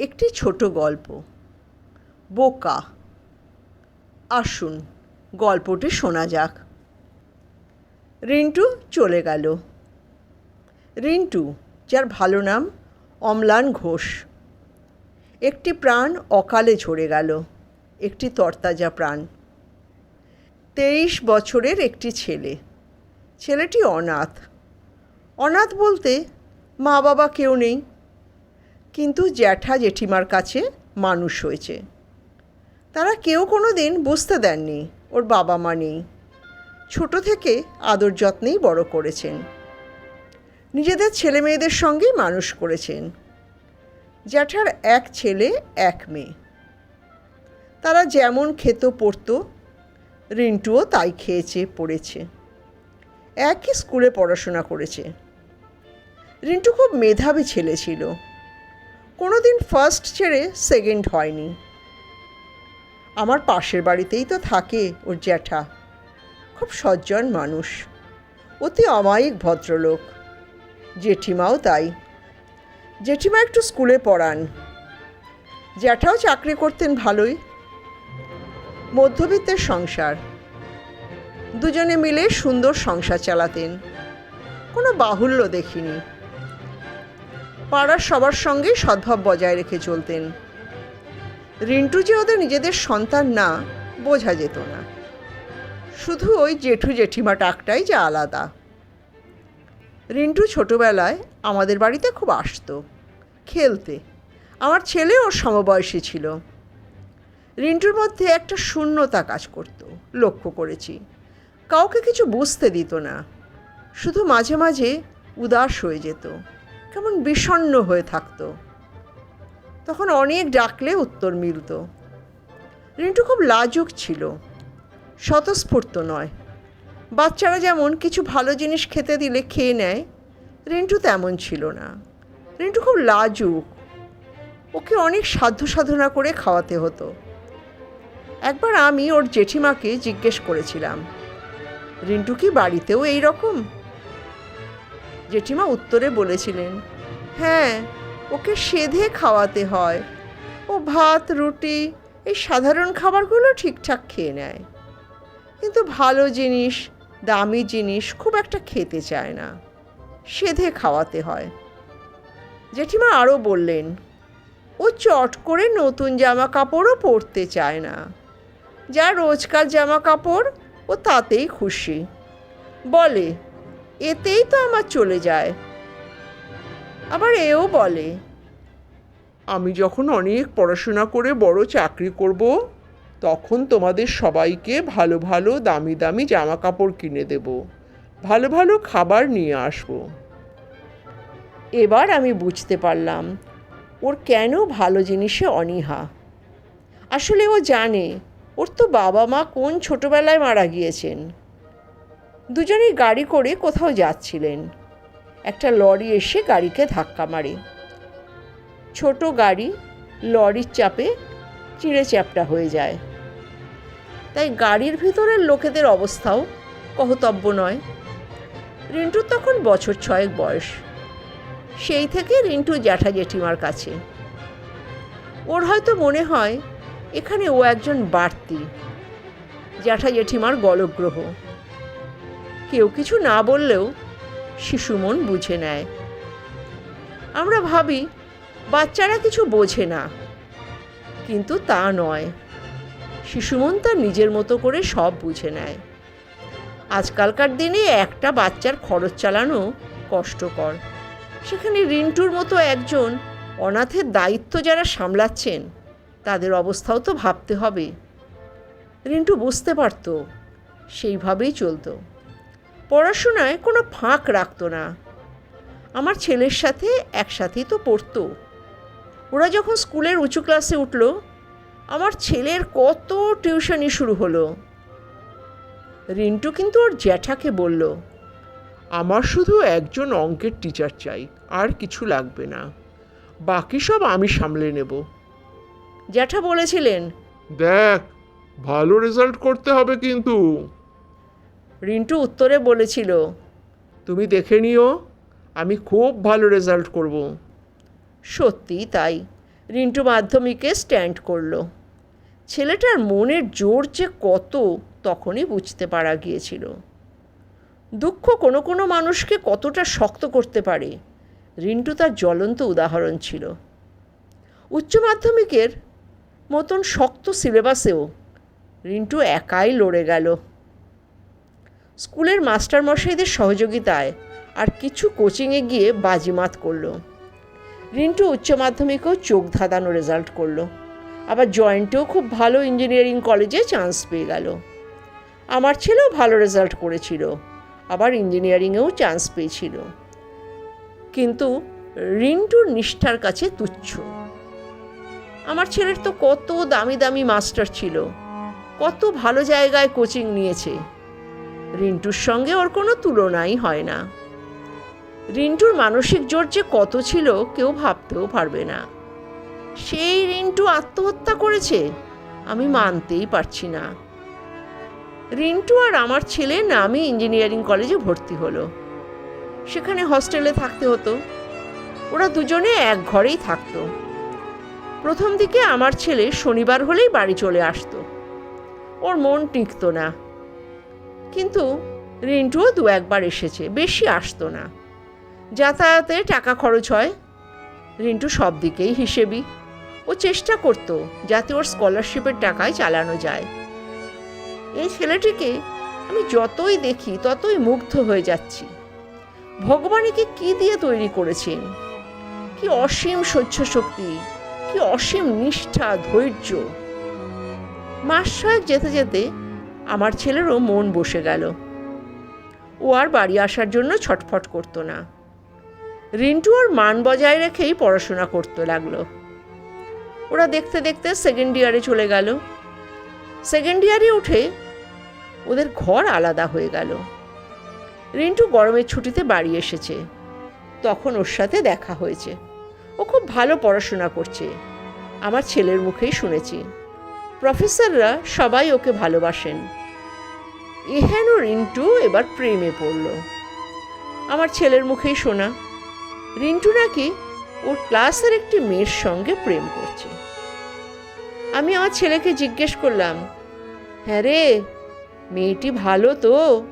একটি ছোট গল্প। বোকা। আসুন, গল্পটি শোনা যাক। রিন্টু চলে গেল। রিন্টু, যার ভালো নাম অম্লান ঘোষ। একটি প্রাণ অকালে ঝরে গেল, একটি তরতাজা প্রাণ। তেইশ বছরের একটি ছেলে। ছেলেটি অনাথ। অনাথ বলতে মা বাবা কেউ নেই। কিন্তু জ্যাঠা জেঠিমার কাছে মানুষ হয়েছে। তারা কেউ কোনো দিন বুঝতে দেননি ওর বাবা মা নেই। ছোট থেকে আদর যত্নেই বড় করেছেন। নিজেদের ছেলে মেয়েদের সঙ্গেই মানুষ করেছেন। জ্যাঠার এক ছেলে, এক মেয়ে। তারা যেমন খেত, পড়তো, রিন্টুও তাই খেয়েছে, পড়েছে। একই স্কুলে পড়াশোনা করেছে। রিন্টু খুব মেধাবী ছেলে ছিল। কোনো দিন ফার্স্ট ছেড়ে সেকেন্ড হয়নি। আমার পাশের বাড়িতেই তো থাকে ওর জ্যাঠা। খুব সজ্জন মানুষ। অতি অমায়িক ভদ্রলোক। জেঠিমাও তাই। জেঠিমা একটু স্কুলে পড়ান। জ্যাঠাও চাকরি করতেন ভালোই। মধ্যবিত্তের সংসার। দুজনে মিলে সুন্দর সংসার চালাতেন। কোনো বাহুল্য দেখিনি। পাড়ার সবার সঙ্গেই সদ্ভাব বজায় রেখে চলতেন। রিন্টু যে ওদের নিজেদের সন্তান না, বোঝা যেত না। শুধু ওই জেঠু জেঠিমা টাকটাই যে আলাদা। রিন্টু ছোটোবেলায় আমাদের বাড়িতে খুব আসতো, খেলতে। আমার ছেলে ওর সমবয়সী ছিল। রিন্টুর মধ্যে একটা শূন্যতা কাজ করতো, লক্ষ্য করেছি। কাউকে কিছু বুঝতে দিত না। শুধু মাঝে মাঝে উদাস হয়ে যেত। কেমন বিষণ্ণ হয়ে থাকতো। তখন অনেক ডাকলে উত্তর মিলত। রিন্টু খুব লাজুক ছিল। স্বতঃস্ফূর্ত নয়। বাচ্চারা যেমন কিছু ভালো জিনিস খেতে দিলে খেয়ে নেয়, রিন্টু তেমন ছিল না। রিন্টু খুব লাজুক। ওকে অনেক সাধ্য সাধনা করে খাওয়াতে হতো। একবার আমি ওর জেঠিমাকে জিজ্ঞেস করেছিলাম, রিন্টু কি বাড়িতেও এই রকম? জেঠিমা উত্তরে বলেছিলেন হ্যাঁ ওকে সেধে খাওয়াতে হয়। ও ভাত, রুটি, এই সাধারণ খাবারগুলো ঠিকঠাক খেয়ে নেয়। কিন্তু ভালো জিনিস, দামি জিনিস খুব একটা খেতে চায় না। সেধে খাওয়াতে হয়। জেঠিমা আরও বললেন, ও চট করে নতুন জামা কাপড়ও পরতে চায় না। যা রোজকার জামা কাপড় ও তাতেই খুশি। বলে এতেই তো আমার চলে যায়। আবার এও বলে আমি যখন অনেক পড়াশোনা করে বড় চাকরি করব তখন তোমাদের সবাইকে ভালো ভালো দামি দামি জামা কাপড় কিনে দেব ভালো ভালো খাবার নিয়ে আসব। এবার আমি বুঝতে পারলাম ওর কেন ভালো জিনিসে অনীহা। আসলে ও জানে ওর তো বাবা মা কোন ছোটবেলায় মারা গিয়েছেন। দুজনেই গাড়ি করে কোথাও যাচ্ছিলেন। একটা লরি এসে গাড়িকে ধাক্কা মারে। ছোট গাড়ি লরির চাপে চিঁড়ে চ্যাপটা হয়ে যায়। তাই গাড়ির ভিতরের লোকেদের অবস্থাও কহতব্য নয়। রিন্টুর তখন বছর ছয়েক বয়স। সেই থেকে রিন্টু জ্যাঠা জেঠিমার কাছে। ওর হয়তো মনে হয় এখানে ও একজন বাড়তি। জ্যাঠা জেঠিমার গলগ্রহ। কেউ কিছু না বললেও শিশু মন বুঝে নেয়। আমরা ভাবি, বাচ্চারা কিছু বোঝে না। কিন্তু তা নয়। শিশুমন তার নিজের মতো করে সব বুঝে নেয়। আজকালকার দিনে একটা বাচ্চার খরচ চালানো কষ্টকর। সেখানে রিন্টুর মতো একজন অনাথের দায়িত্ব যারা সামলাচ্ছেন, তাদের অবস্থাও তো ভাবতে হবে। রিন্টু বুঝতে পারত, সেইভাবেই চলতো। পড়াশোনায় কোনো ফাঁক রাখতো না। আমার ছেলের সাথে একসাথেই তো পড়তো। ওরা যখন স্কুলের উঁচু ক্লাসে উঠল, আমার ছেলের কত টিউশনি শুরু হলো। রিন্টু কিন্তু ওর জ্যাঠাকে বলল, আমার শুধু একজন অঙ্কের টিচার চাই, আর কিছু লাগবে না। বাকি সব আমি সামলে নেব। জ্যাঠা বলেছিলেন, দেখ, ভালো রেজাল্ট করতে হবে কিন্তু। রিন্টু উত্তরে বলেছিল তুমি দেখে নিও আমি খুব ভালো রেজাল্ট করব। সত্যিই তাই রিন্টু মাধ্যমিকে স্ট্যান্ড করল। ছেলেটার মনের জোর যে কত তখনই বুঝতে পারা গিয়েছিল। দুঃখ কোনো কোনো মানুষকে কতটা শক্ত করতে পারে রিন্টু তার জ্বলন্ত উদাহরণ ছিল। উচ্চ মাধ্যমিকের মতন শক্ত সিলেবাসেও রিন্টু একাই লড়ে গেল। স্কুলের মাস্টারমশাইদের সহযোগিতায় আর কিছু কোচিংয়ে গিয়ে বাজিমাত করল। রিন্টু উচ্চ মাধ্যমিকেও চোখ ধাঁধানো রেজাল্ট করল। আবার জয়েন্টেও খুব ভালো ইঞ্জিনিয়ারিং কলেজে চান্স পেয়ে গেল। আমার ছেলেও ভালো রেজাল্ট করেছিল, আবার ইঞ্জিনিয়ারিংয়েও চান্স পেয়েছিল। কিন্তু রিন্টুর নিষ্ঠার কাছে তুচ্ছ। আমার ছেলের তো কত দামি দামি মাস্টার ছিল, কত ভালো জায়গায় কোচিং নিয়েছে। রিন্টুর সঙ্গে ওর কোনো তুলনাই হয় না। রিন্টুর মানসিক জোর যে কত ছিল কেউ ভাবতেও পারবে না। সেই রিন্টু আত্মহত্যা করেছে? আমি মানতেই পারছি না। রিন্টু আর আমার ছেলে নামি ইঞ্জিনিয়ারিং কলেজে ভর্তি হলো। সেখানে হস্টেলে থাকতে হতো। ওরা দুজনে এক ঘরেই থাকতো। প্রথম দিকে আমার ছেলে শনিবার হলেই বাড়ি চলে আসতো। ওর মন টিকতো না। কিন্তু রিন্টুও দু একবার এসেছে, বেশি আসতো না। যাতায়াতে টাকা খরচ হয়। রিন্টু সব দিকেই হিসেবি। ও চেষ্টা করত যাতে ওর স্কলারশিপের টাকায় চালানো যায়। এই ছেলেটিকে আমি যতই দেখি, ততই মুগ্ধ হয়ে যাচ্ছি। ভগবান একে কি দিয়ে তৈরি করেছেন? কি অসীম সহ্য শক্তি কি অসীম নিষ্ঠা, ধৈর্য। মাস যেতে যেতে আমার ছেলেরও মন বসে গেল। ও আর বাড়ি আসার জন্য ছটফট করতো না। রিন্টু ওর মান বজায় রেখেই পড়াশোনা করতে লাগল। ওরা দেখতে দেখতে সেকেন্ড ইয়ারে চলে গেল। সেকেন্ড ইয়ারে উঠে ওদের ঘর আলাদা হয়ে গেল। রিন্টু গরমের ছুটিতে বাড়ি এসেছে। তখন ওর সাথে দেখা হয়েছে। ও খুব ভালো পড়াশোনা করছে। আমার ছেলের মুখেই শুনেছি। প্রফেসররা সবাই ওকে ভালোবাসেন। এহেন রিন্টু এবার প্রেমে পড়ল। আমার ছেলের মুখেই শোনা, রিন্টু নাকি ওর ক্লাসের একটি মেয়ের সঙ্গে প্রেম করছে। আমি আমার ছেলেকে জিজ্ঞেস করলাম হ্যাঁ রে, মেয়েটি ভালো তো?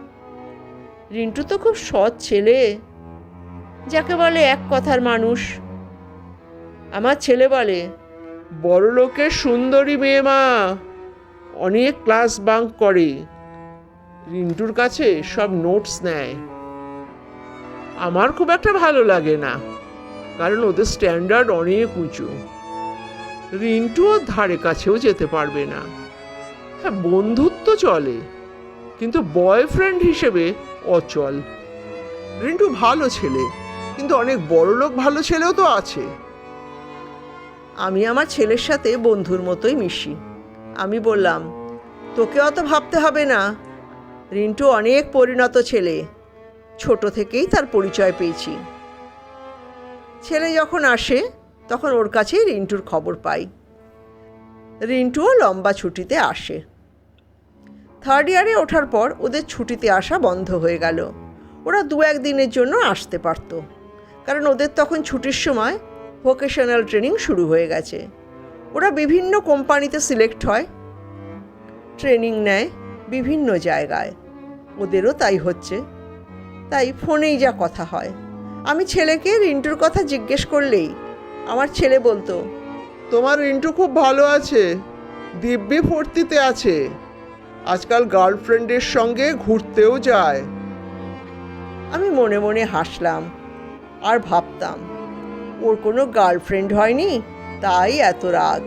রিন্টু তো খুব সৎ ছেলে, যাকে বলে এক কথার মানুষ। আমার ছেলে বলে বড় লোকের সুন্দরী মেয়ে মা, অনেক ক্লাস বাঙ্ক করে। রিন্টুর কাছে সব নোটস নেয়। আমার খুব একটা ভালো লাগে না, কারণ ওদের স্ট্যান্ডার্ড অনেক উঁচু। রিন্টু ওর ধারে কাছেও যেতে পারবে না। হ্যাঁ বন্ধুত্ব চলে, কিন্তু বয়ফ্রেন্ড হিসেবে অচল। রিন্টু ভালো ছেলে, কিন্তু অনেক বড় লোক ভালো ছেলেও তো আছে। আমি আমার ছেলের সাথে বন্ধুর মতোই মিশি। আমি বললাম, তোকে অত ভাবতে হবে না। রিন্টু অনেক পরিণত ছেলে। ছোট থেকেই তার পরিচয় পেয়েছি। ছেলে যখন আসে, তখন ওর কাছেই রিন্টুর খবর পাই। রিন্টুও লম্বা ছুটিতে আসে। থার্ড ইয়ারে ওঠার পর ওদের ছুটিতে আসা বন্ধ হয়ে গেল। ওরা দু এক দিনের জন্য আসতে পারতো। কারণ ওদের তখন ছুটির সময় ভোকেশনাল ট্রেনিং শুরু হয়ে গেছে। ওরা বিভিন্ন কোম্পানিতে সিলেক্ট হয়। ট্রেনিং নেয়। বিভিন্ন জায়গায়। ওদেরও তাই হচ্ছে। তাই ফোনেই যা কথা হয়। আমি ছেলেকে রিন্টুর কথা জিজ্ঞেস করলেই আমার ছেলে বলতো তোমার রিন্টু খুব ভালো আছে দিব্যি ফুর্তিতে আছে। আজকাল গার্লফ্রেন্ডের সঙ্গে ঘুরতেও যায়। আমি মনে মনে হাসলাম আর ভাবতাম ওর কোনো গার্লফ্রেন্ড হয়নি তাই এত রাগ।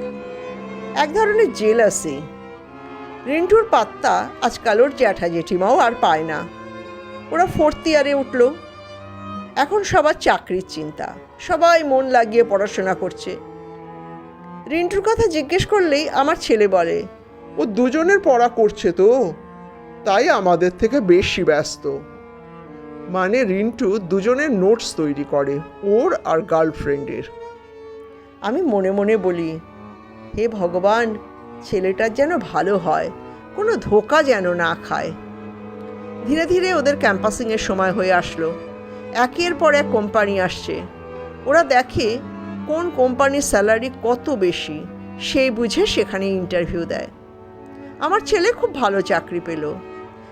এক ধরনের জেল জেলাসি রিন্টুর পাত্তা আজকাল ওর জ্যাঠা জেঠিমাও আর পায় না। ওরা ফোর্থ ইয়ারে উঠল। এখন সবার চাকরির চিন্তা। সবাই মন লাগিয়ে পড়াশোনা করছে। রিন্টুর কথা জিজ্ঞেস করলেই আমার ছেলে বলে, ও দুজনের পড়া করছে তো? তাই আমাদের থেকে বেশি ব্যস্ত। মানে রিন্টু দুজনের নোটস তৈরি করে, ওর আর গার্লফ্রেন্ডের আমি মনে মনে বলি, হে ভগবান ছেলেটার যেন ভালো হয়, কোনো ধোকা যেন না খায়। ধীরে ধীরে ওদের ক্যাম্পাসিংয়ের সময় হয়ে আসলো। একের পর এক কোম্পানি আসছে। ওরা দেখে কোন কোম্পানির স্যালারি কত বেশি, সেই বুঝে সেখানে ইন্টারভিউ দেয়। আমার ছেলে খুব ভালো চাকরি পেল।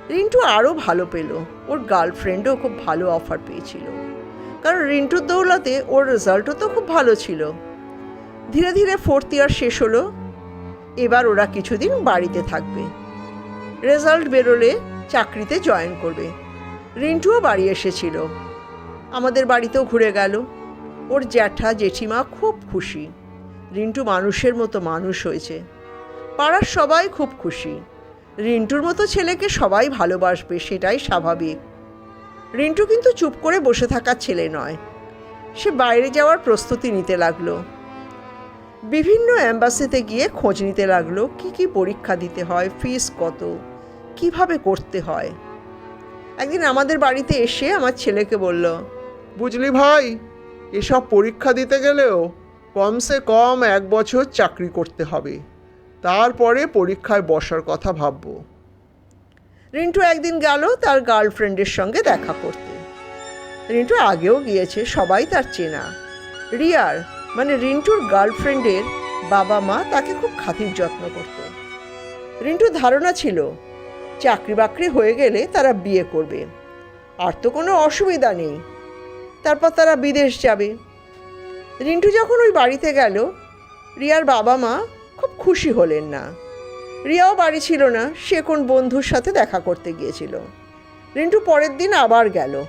রিন্টু আরও ভালো পেল। ওর গার্লফ্রেন্ডও খুব ভালো অফার পেয়েছিল। কারণ রিন্টুর দৌলতে ওর রেজাল্টও তো খুব ভালো ছিল। ধীরে ধীরে ফোর্থ ইয়ার শেষ হলো। এবার ওরা কিছুদিন বাড়িতে থাকবে। রেজাল্ট বেরোলে চাকরিতে জয়েন করবে। রিন্টুও বাড়ি এসেছিল। আমাদের বাড়িতেও ঘুরে গেল। ওর জ্যাঠা জেঠিমা খুব খুশি। রিন্টু মানুষের মতো মানুষ হয়েছে। পাড়ার সবাই খুব খুশি। রিন্টুর মতো ছেলেকে সবাই ভালোবাসবে, সেটাই স্বাভাবিক। রিন্টু কিন্তু চুপ করে বসে থাকার ছেলে নয়। সে বাইরে যাওয়ার প্রস্তুতি নিতে লাগল। বিভিন্ন অ্যাম্বাসিতে গিয়ে খোঁজ নিতে লাগল কি কি পরীক্ষা দিতে হয় ফিস কত কীভাবে করতে হয়। একদিন আমাদের বাড়িতে এসে আমার ছেলেকে বলল বুঝলি ভাই এসব পরীক্ষা দিতে গেলেও কমসে কম এক বছর চাকরি করতে হবে। তারপরে পরীক্ষায় বসার কথা ভাববো। রিন্টু একদিন গেল তার গার্লফ্রেন্ডের সঙ্গে দেখা করতে। রিন্টু আগেও গিয়েছে সবাই তার চেনা। রিয়ার মানে রিন্টুর গার্লফ্রেন্ডের বাবা মা তাকে খুব খাতির যত্ন করত। রিন্টুর ধারণা ছিল, চাকরি বাকরি হয়ে গেলে তারা বিয়ে করবে। আর তো কোনো অসুবিধা নেই। তারপর তারা বিদেশ যাবে। রিন্টু যখন ওই বাড়িতে গেল, রিয়ার বাবা মা খুব খুশি হলেন না। রিয়াও বাড়ি ছিল না, সে কোন বন্ধুর সাথে দেখা করতে গিয়েছিল। রিন্টু পরের দিন আবার গেল।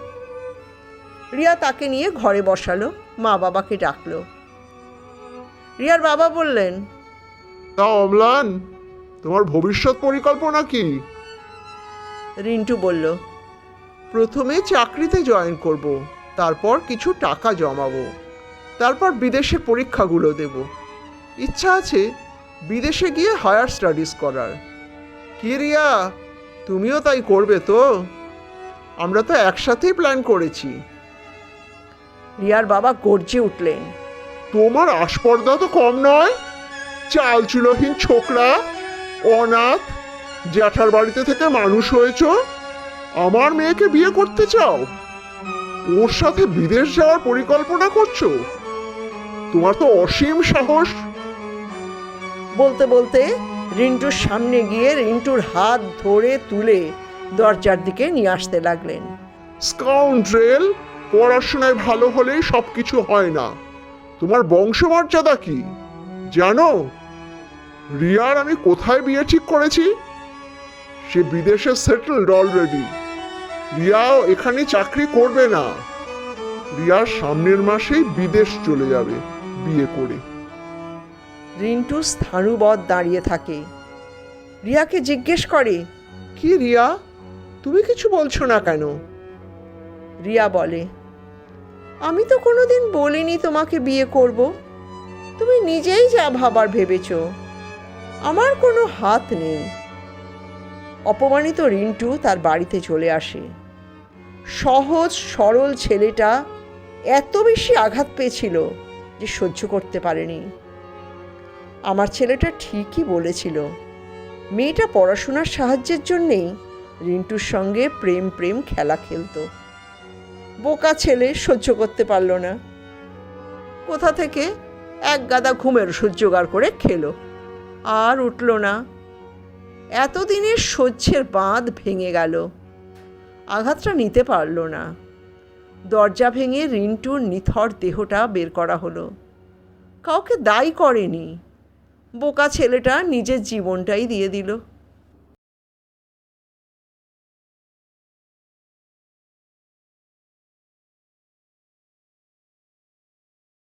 রিয়া তাকে নিয়ে ঘরে বসালো, মা বাবাকে ডাকলো। রিয়ার বাবা বললেন তা অম্লান তোমার ভবিষ্যৎ পরিকল্পনা কি? রিন্টু বলল প্রথমে চাকরিতে জয়েন করব তারপর কিছু টাকা জমাবো তারপর বিদেশে পরীক্ষাগুলো দেব। ইচ্ছা আছে বিদেশে গিয়ে হায়ার স্টাডিজ করার। কি রিয়া তুমিও তাই করবে তো? আমরা তো একসাথেই প্ল্যান করেছি। রিয়ার বাবা গর্জে উঠলেন। তোমার আস্পর্ধা তো কম নয়? চাল চুলোহীন ছোকরা অনাথ জ্যাঠার বাড়িতে থেকে মানুষ হয়েছ? আমার মেয়েকে বিয়ে করতে চাও? ওর সাথে বিদেশ যাওয়ার পরিকল্পনা করছ? তোমার তো অসীম সাহস। বলতে বলতে রিন্টুর সামনে গিয়ে রিন্টুর হাত ধরে তুলে দরজার দিকে নিয়ে আসতে লাগলেন। স্কাউন্ড্রেল পড়াশোনায় ভালো হলেই সব কিছু হয় না। তোমার বংশমর্যাদা কি? জানো রিয়ার আমি কোথায় বিয়ে ঠিক করেছি? সে বিদেশে সেটেলড অলরেডি রিয়াও এখানে চাকরি করবে না। রিয়ার সামনের মাসেই বিদেশ চলে যাবে বিয়ে করে। রিন্টু স্থাণুবৎ দাঁড়িয়ে থাকে। রিয়াকে জিজ্ঞেস করে কি রিয়া? তুমি কিছু বলছো না কেন? রিয়া বলে আমি তো কোনোদিন বলিনি তোমাকে বিয়ে করব। তুমি নিজেই যা ভাবার ভেবেছ। আমার কোনো হাত নেই। অপমানিত রিন্টু তার বাড়িতে চলে আসে। সহজ, সরল ছেলেটা এত বেশি আঘাত পেয়েছিল যে সহ্য করতে পারেনি। আমার ছেলেটা ঠিকই বলেছিল, মেয়েটা পড়াশোনার সাহায্যের জন্যেই রিন্টুর সঙ্গে প্রেম প্রেম খেলা খেলতো। বোকা ছেলে সহ্য করতে পারল না। কোথা থেকে এক গাদা ঘুমের ওষুধ জোগাড় করে খেলো। আর উঠল না। এতদিনের সহ্যের বাঁধ ভেঙে গেল। আঘাতটা নিতে পারল না। দরজা ভেঙে রিন্টুর নিথর দেহটা বের করা হলো। কাউকে দায়ী করেনি। বোকা ছেলেটা নিজের জীবনটাই দিয়ে দিল।